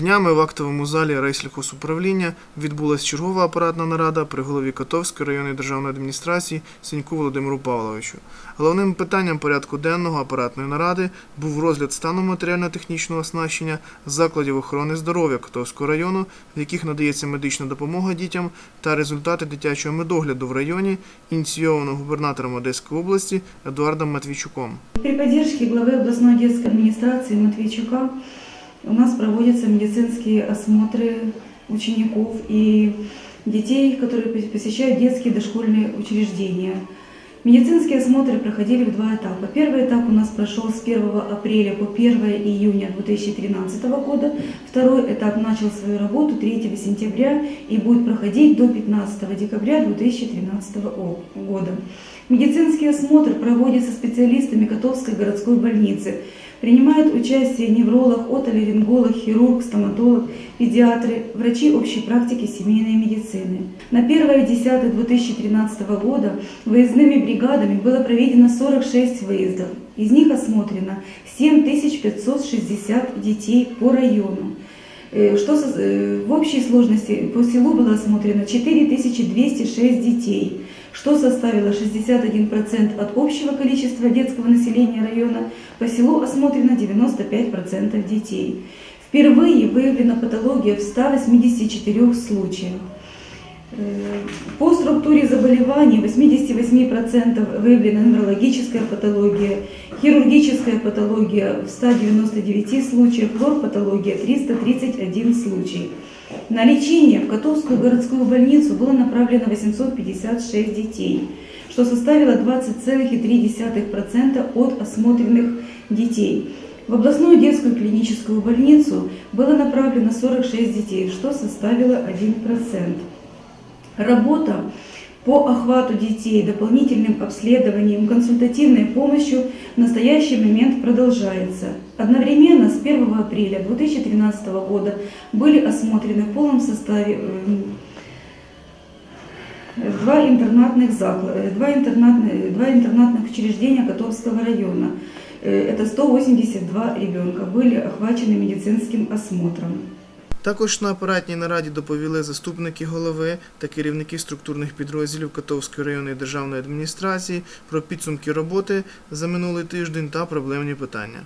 Днями в актовому залі райсільхозуправління відбулася чергова апаратна нарада при голові Котовської районної державної адміністрації Сеньку Володимиру Павловичу. Головним питанням порядку денного апаратної наради був розгляд стану матеріально-технічного оснащення закладів охорони здоров'я Котовського району, в яких надається медична допомога дітям, та результати дитячого медогляду в районі, ініційовано губернатором Одеської області Едуардом Матвійчуком. При поддержке главы областной детской администрации Матвейчука у нас проводятся медицинские осмотры учеников и детей, которые посещают детские дошкольные учреждения. Медицинские осмотры проходили в два этапа. Первый этап у нас прошел с 1 апреля по 1 июня 2013 года. Второй этап начал свою работу 3 сентября и будет проходить до 15 декабря 2013 о- года. Медицинский осмотр проводится специалистами Котовской городской больницы. Принимают участие невролог, отоларинголог, хирург, стоматолог, педиатры, врачи общей практики семейной медицины. На 1.10.2013 года выездными бригадами было проведено 46 выездов. Из них осмотрено 7560 детей по району. Э, Что э, в общей сложности по селу было осмотрено 4206 детей, что составило 61% от общего количества детского населения района. По селу осмотрено 95% детей. Впервые выявлена патология в 184 случаях. Э, По структуре заболеваний 88% выявлена неврологическая патология, хирургическая патология в 199 случаях, лор-патология 331 случай. На лечение в Котовскую городскую больницу было направлено 856 детей, что составило 20,3% от осмотренных детей. В областную детскую клиническую больницу было направлено 46 детей, что составило 1%. Работа по охвату детей, дополнительным обследованием, консультативной помощью в настоящий момент продолжается. Одновременно с 1 апреля 2013 года были осмотрены в полном составе эм, два интернатных, закла- два интернатных, два интернатных учреждения Котовского района. Э, Это 182 ребенка были охвачены медицинским осмотром. Також на апаратній нараді доповіли заступники голови та керівники структурних підрозділів Котовської районної державної адміністрації про підсумки роботи за минулий тиждень та проблемні питання.